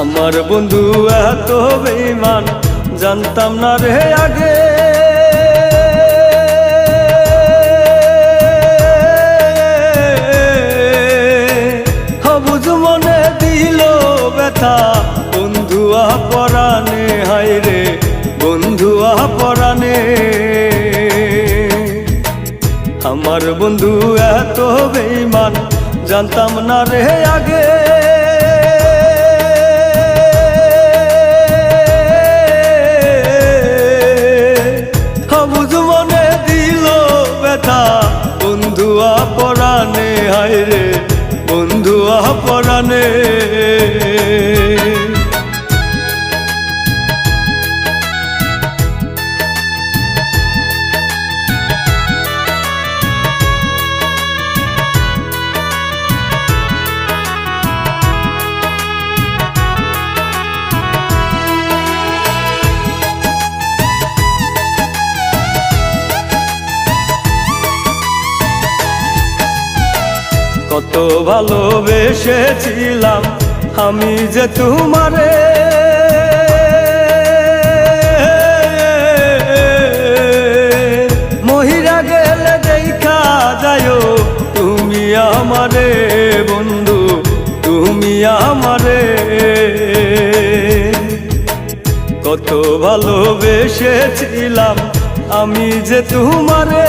আমার বন্ধু এত বেইমান জানতাম না রে আগে। সবুজ মনে দিল ব্যথা, বন্ধুয়া পরাণে হায় রে, বন্ধুয়া পরাণে আমার বন্ধু এত বেইমান জানতাম না রে আগে। হায় রে বন্ধু পরাণে। কত ভালোবেসেছিলাম আমি যে তোমারে। মহিরা গেলে দেখা যায় তুমি আমারে বন্ধু, তুমি আমারে। কত ভালোবেসেছিলাম আমি যে তোমারে।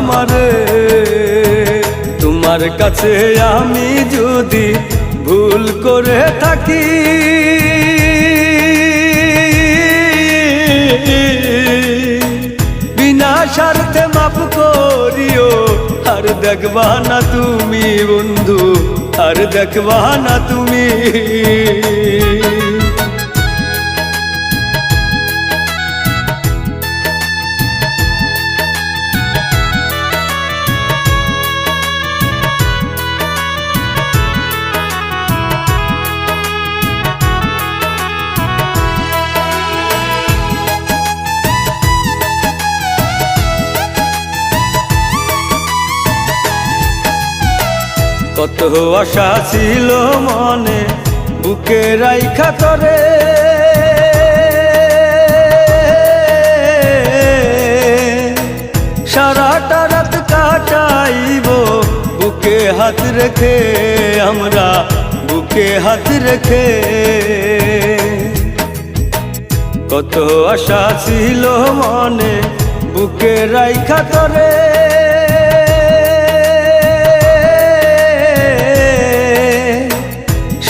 আমারে। তোমার কাছে আমি যদি ভুল করে থাকি, বিনা স্বার্থে মাফ করিও। আর দেখবা না তুমি বন্ধু, আর দেখবা না তুমি। কত আশা ছিল মনে, বুকে রাইখা করে। সারাটা রাত কাটাইব, বুকে হাত রেখে আমরা, বুকে হাত রেখে। কত আশা ছিল মনে, বুকে রাইখা করে।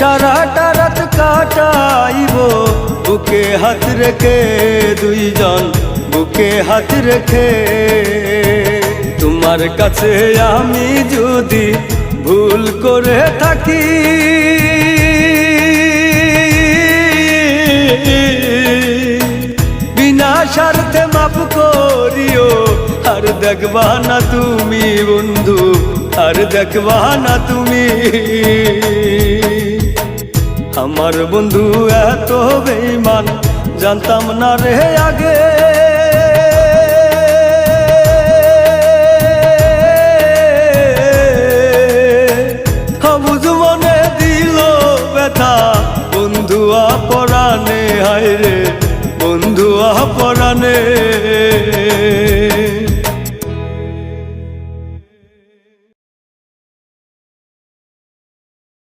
সারাটা রাত কাটাইব। বুকে হাত রেখে দুইজন, বুকে হাত রেখে। তোমার কাছে আমি যদি ভুল করে থাকি, বিনা স্বার্থে মাফ করিও। আর দেখবা না তুমি বন্ধু, আর দেখবা না তুমি। আমার বন্ধু এত বেইমান জানতাম না রে আগে। পরাণে হায় রে বন্ধুয়া পরাণে